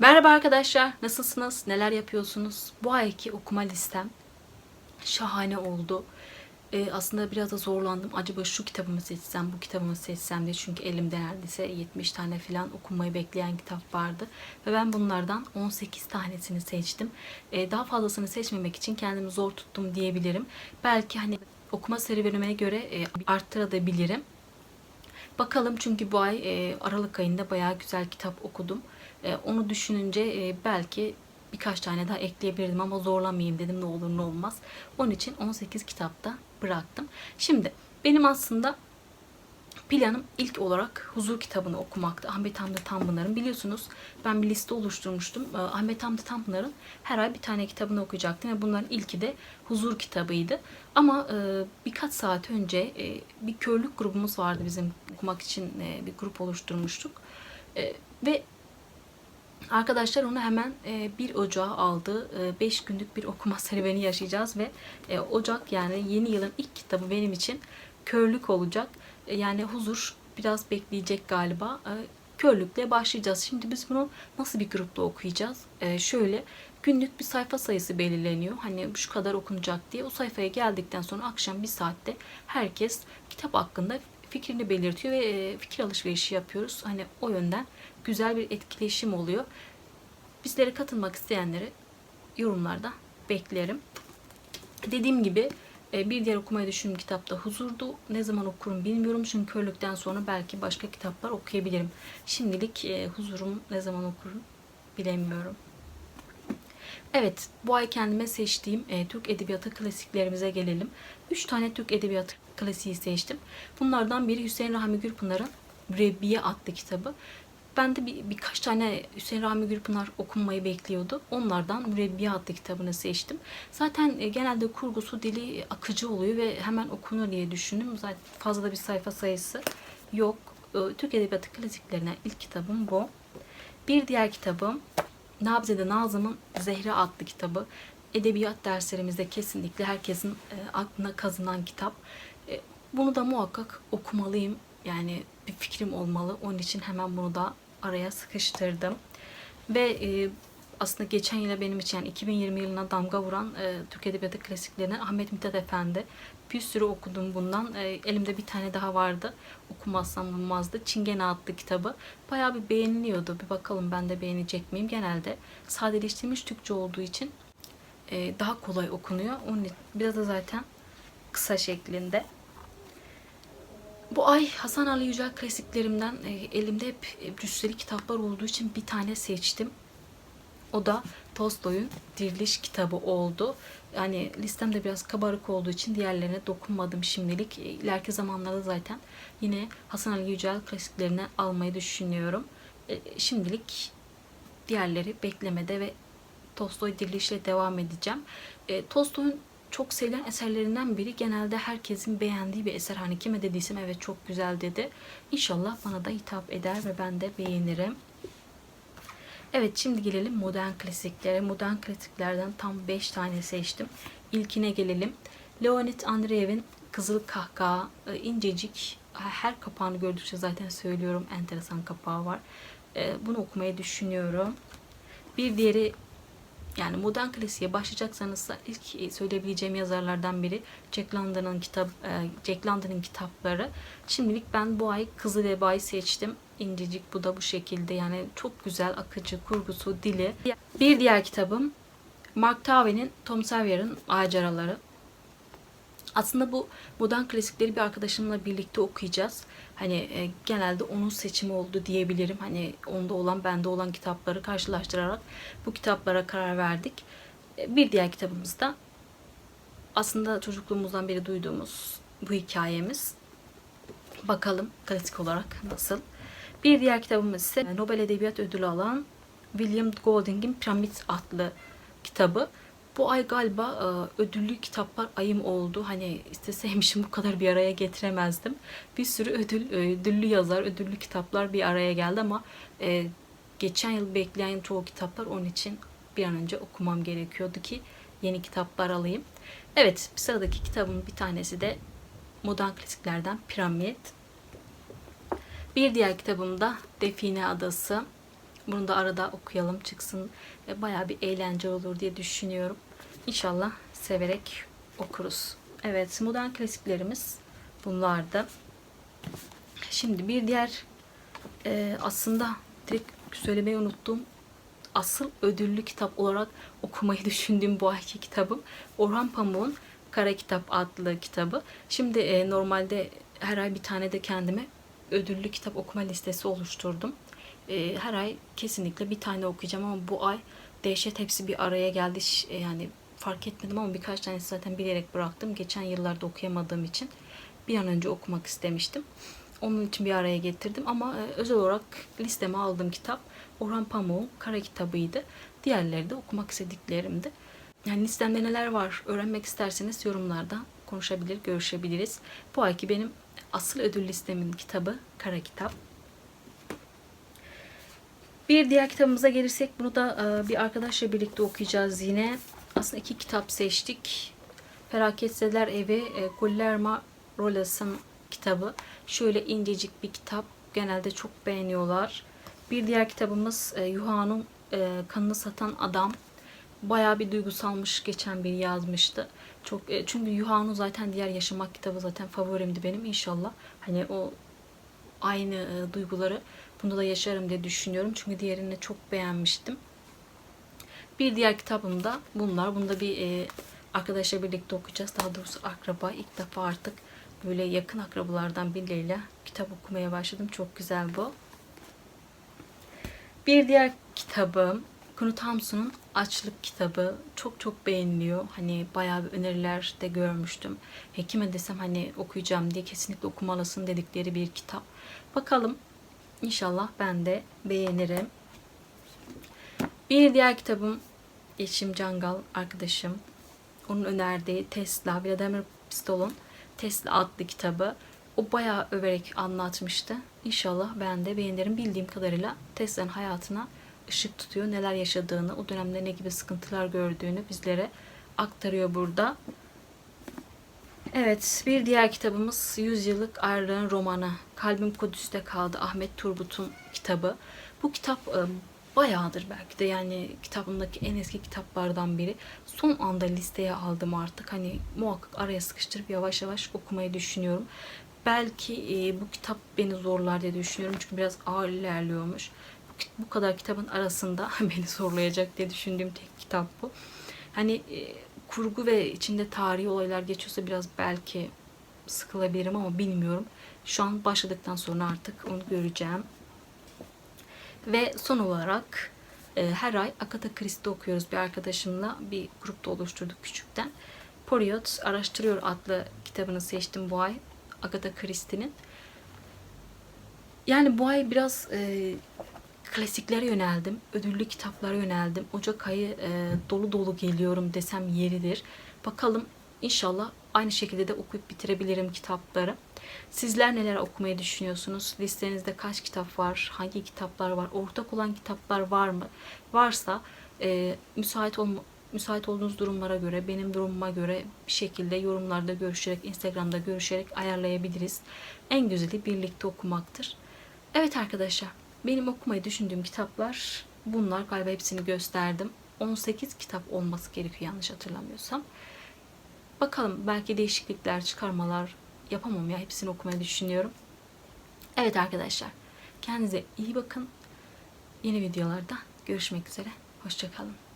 Merhaba arkadaşlar, nasılsınız? Neler yapıyorsunuz? Bu ayki okuma listem şahane oldu. Ee, aslında biraz da zorlandım. Acaba şu kitabımı seçsem, bu kitabımı seçsem diye. Çünkü elimde neredeyse 70 tane falan okunmayı bekleyen kitap vardı. Ve ben bunlardan 18 tanesini seçtim. Ee, daha fazlasını seçmemek için kendimi zor tuttum diyebilirim. Belki hani okuma serüvenime göre e, arttırabilirim. Bakalım çünkü bu ay e, Aralık ayında bayağı güzel kitap okudum. E, onu düşününce e, belki birkaç tane daha ekleyebilirdim ama zorlamayayım dedim ne olur ne olmaz. Onun için 18 kitapta bıraktım. Şimdi benim aslında planım ilk olarak Huzur kitabını okumaktı. Ahmet Hamdi Tanpınar'ın biliyorsunuz ben bir liste oluşturmuştum. E, Ahmet Hamdi Tanpınar'ın her ay bir tane kitabını okuyacaktım ve bunların ilki de Huzur kitabıydı. Ama birkaç saat önce bir körlük grubumuz vardı bizim okumak için bir grup oluşturmuştuk. Ve Arkadaşlar onu hemen e, 1 Ocağı aldı. 5 günlük bir okuma serüveni yaşayacağız ve e, Ocak yani yeni yılın ilk kitabı benim için körlük olacak. E, yani huzur biraz bekleyecek galiba. E, körlükle başlayacağız. Şimdi biz bunu nasıl bir grupta okuyacağız? E, şöyle günlük bir sayfa sayısı belirleniyor. Hani şu kadar okunacak diye. O sayfaya geldikten sonra akşam bir saatte herkes kitap hakkında fikrini belirtiyor ve fikir alışverişi yapıyoruz. Hani o yönden güzel bir etkileşim oluyor. Bizlere katılmak isteyenleri yorumlarda beklerim. Dediğim gibi bir diğer okumayı düşündüğüm kitap da Huzur'du. Ne zaman okurum bilmiyorum çünkü körlükten sonra belki başka kitaplar okuyabilirim. Şimdilik Huzur'um ne zaman okurum bilemiyorum. Evet, bu ay kendime seçtiğim e, Türk Edebiyatı klasiklerimize gelelim. Üç tane Türk Edebiyatı klasiği seçtim. Bunlardan biri Hüseyin Rahmi Gürpınar'ın Mürebbiye adlı kitabı. Ben de bir, birkaç tane Hüseyin Rahmi Gürpınar okunmayı bekliyordu. Onlardan Mürebbiye adlı kitabını seçtim. Zaten e, genelde kurgusu dili akıcı oluyor ve hemen okunur diye düşündüm. Zaten fazla da bir sayfa sayısı yok. E, Türk Edebiyatı klasiklerine ilk kitabım bu. Bir diğer kitabım Nabzede Nazım'ın Zehra adlı kitabı. Edebiyat derslerimizde kesinlikle herkesin e, aklına kazınan kitap. E, bunu da muhakkak okumalıyım. Yani bir fikrim olmalı. Onun için hemen bunu da araya sıkıştırdım. Ve e, aslında geçen yıla benim için yani 2020 yılına damga vuran e, Türk Edebiyatı klasiklerine Ahmet Mithat Efendi. Bir sürü okudum bundan. E, elimde bir tane daha vardı. Okumazsam olmazdı. Çingene adlı kitabı. Bayağı bir beğeniliyordu. Bir bakalım ben de beğenecek miyim? Genelde sadeleştirilmiş Türkçe olduğu için e, daha kolay okunuyor. Onun için biraz da zaten kısa şeklinde. Bu ay Hasan Ali Yücel klasiklerimden e, elimde hep e, cüsseli kitaplar olduğu için bir tane seçtim. O da Tolstoy'un Diriliş kitabı oldu. Yani listemde biraz kabarık olduğu için diğerlerine dokunmadım şimdilik. İleriki zamanlarda zaten yine Hasan Ali Yücel klasiklerini almayı düşünüyorum. E, Şimdilik diğerleri beklemede ve Tolstoy Diriliş'le devam edeceğim. E, Tolstoy'un çok sevilen eserlerinden biri. Genelde herkesin beğendiği bir eser. Hani kime dediysem evet çok güzel dedi. İnşallah bana da hitap eder ve ben de beğenirim. Evet şimdi gelelim modern klasiklere. Modern klasiklerden tam 5 tane seçtim. İlkine gelelim. Leonid Andreev'in Kızıl Kahkaha, e, incecik. Her kapağını gördükçe zaten söylüyorum enteresan kapağı var. E, Bunu okumayı düşünüyorum. Bir diğeri yani modern klasiğe başlayacaksanız da ilk söyleyebileceğim yazarlardan biri Jack London'ın kitap e, Jack London'ın kitapları. Şimdilik ben bu ay Kızıl Veba'yı seçtim. İncecik bu da bu şekilde yani çok güzel akıcı kurgusu dili. Bir diğer kitabım Mark Twain'in Tom Sawyer'ın Maceraları. Aslında bu modern klasikleri bir arkadaşımla birlikte okuyacağız. Hani e, genelde onun seçimi oldu diyebilirim. Hani onda olan bende olan kitapları karşılaştırarak bu kitaplara karar verdik. E, bir diğer kitabımız da aslında çocukluğumuzdan beri duyduğumuz bu hikayemiz. Bakalım klasik olarak nasıl. Bir diğer kitabımız ise Nobel Edebiyat Ödülü alan William Golding'in Piramit adlı kitabı. Bu ay galiba e, ödüllü kitaplar ayım oldu. Hani isteseymişim bu kadar bir araya getiremezdim. Bir sürü ödül, ödüllü yazar, ödüllü kitaplar bir araya geldi ama e, geçen yıl bekleyen çoğu kitaplar onun için bir an önce okumam gerekiyordu ki yeni kitaplar alayım. Evet, sıradaki kitabın bir tanesi de modern klasiklerden Piramit. Bir diğer kitabım da Define Adası. Bunu da arada okuyalım çıksın. Ve bayağı bir eğlence olur diye düşünüyorum. İnşallah severek okuruz. Evet modern klasiklerimiz bunlardı. Şimdi bir diğer e, aslında direkt söylemeyi unuttum. Asıl ödüllü kitap olarak okumayı düşündüğüm bu ayki kitabım Orhan Pamuk'un Kara Kitap adlı kitabı. Şimdi e, normalde her ay bir tane de kendime ödüllü kitap okuma listesi oluşturdum. E, her ay kesinlikle bir tane okuyacağım ama bu ay dehşet hepsi bir araya geldi. E, Yani fark etmedim ama birkaç tanesi zaten bilerek bıraktım. Geçen yıllarda okuyamadığım için bir an önce okumak istemiştim. Onun için bir araya getirdim ama e, özel olarak listeme aldığım kitap Orhan Pamuk'un Kara kitabıydı. Diğerleri de okumak istediklerimdi. Yani listemde neler var öğrenmek isterseniz yorumlarda konuşabilir, görüşebiliriz. Bu ayki benim asıl ödül listemin kitabı Kara Kitap. Bir diğer kitabımıza gelirsek bunu da e, bir arkadaşla birlikte okuyacağız yine. Aslında iki kitap seçtik. Felaketsizeler Evi e, Guillermo Rolas'ın kitabı. Şöyle incecik bir kitap. Genelde çok beğeniyorlar. Bir diğer kitabımız e, Yuhan'ın Kanını Satan Adam. Bayağı bir duygusalmış geçen biri yazmıştı. Çok e, çünkü Yuhan'ın zaten diğer yaşamak kitabı zaten favorimdi benim inşallah. Hani o aynı e, duyguları bunda da yaşarım diye düşünüyorum. Çünkü diğerini çok beğenmiştim. Bir diğer kitabım da bunlar. Bunda bir e, arkadaşla birlikte okuyacağız. Daha doğrusu akraba. İlk defa artık böyle yakın akrabalardan birileriyle kitap okumaya başladım. Çok güzel bu. Bir diğer kitabım Knut Thompson'un Açlık kitabı. Çok çok beğeniliyor. Hani bayağı bir öneriler de görmüştüm. He, kime desem hani okuyacağım diye kesinlikle okumalısın dedikleri bir kitap. Bakalım İnşallah ben de beğenirim. Bir diğer kitabım Yeşim Cangal arkadaşım. Onun önerdiği Tesla, Vladimir Pistol'un Tesla adlı kitabı. O bayağı överek anlatmıştı. İnşallah ben de beğenirim. Bildiğim kadarıyla Tesla'nın hayatına ışık tutuyor. Neler yaşadığını, o dönemde ne gibi sıkıntılar gördüğünü bizlere aktarıyor burada. Evet, bir diğer kitabımız Yüzyıllık Ayrılığın romanı. Kalbim Kudüs'te kaldı. Ahmet Turgut'un kitabı. Bu kitap e, bayağıdır belki de yani kitabımdaki en eski kitaplardan biri. Son anda listeye aldım artık. Hani muhakkak araya sıkıştırıp yavaş yavaş okumayı düşünüyorum. Belki e, bu kitap beni zorlar diye düşünüyorum. Çünkü biraz ağır ilerliyormuş. Bu, kadar kitabın arasında beni zorlayacak diye düşündüğüm tek kitap bu. Hani e, kurgu ve içinde tarihi olaylar geçiyorsa biraz belki sıkılabilirim ama bilmiyorum. Şu an başladıktan sonra artık onu göreceğim. Ve son olarak e, her ay Agatha Christie okuyoruz bir arkadaşımla. Bir grupta oluşturduk küçükten. Poryot Araştırıyor adlı kitabını seçtim bu ay. Agatha Christie'nin. Yani bu ay biraz e, klasiklere yöneldim. Ödüllü kitaplara yöneldim. Ocak ayı e, dolu dolu geliyorum desem yeridir. Bakalım inşallah aynı şekilde de okuyup bitirebilirim kitapları. Sizler neler okumayı düşünüyorsunuz? Listenizde kaç kitap var? Hangi kitaplar var? Ortak olan kitaplar var mı? Varsa e, müsait olma, müsait olduğunuz durumlara göre, benim durumuma göre bir şekilde yorumlarda görüşerek, Instagram'da görüşerek ayarlayabiliriz. En güzeli birlikte okumaktır. Evet arkadaşlar, benim okumayı düşündüğüm kitaplar bunlar. Galiba hepsini gösterdim. 18 kitap olması gerekiyor yanlış hatırlamıyorsam. Bakalım belki değişiklikler, çıkarmalar yapamam ya. Hepsini okumayı düşünüyorum. Evet arkadaşlar, kendinize iyi bakın. Yeni videolarda görüşmek üzere. Hoşçakalın.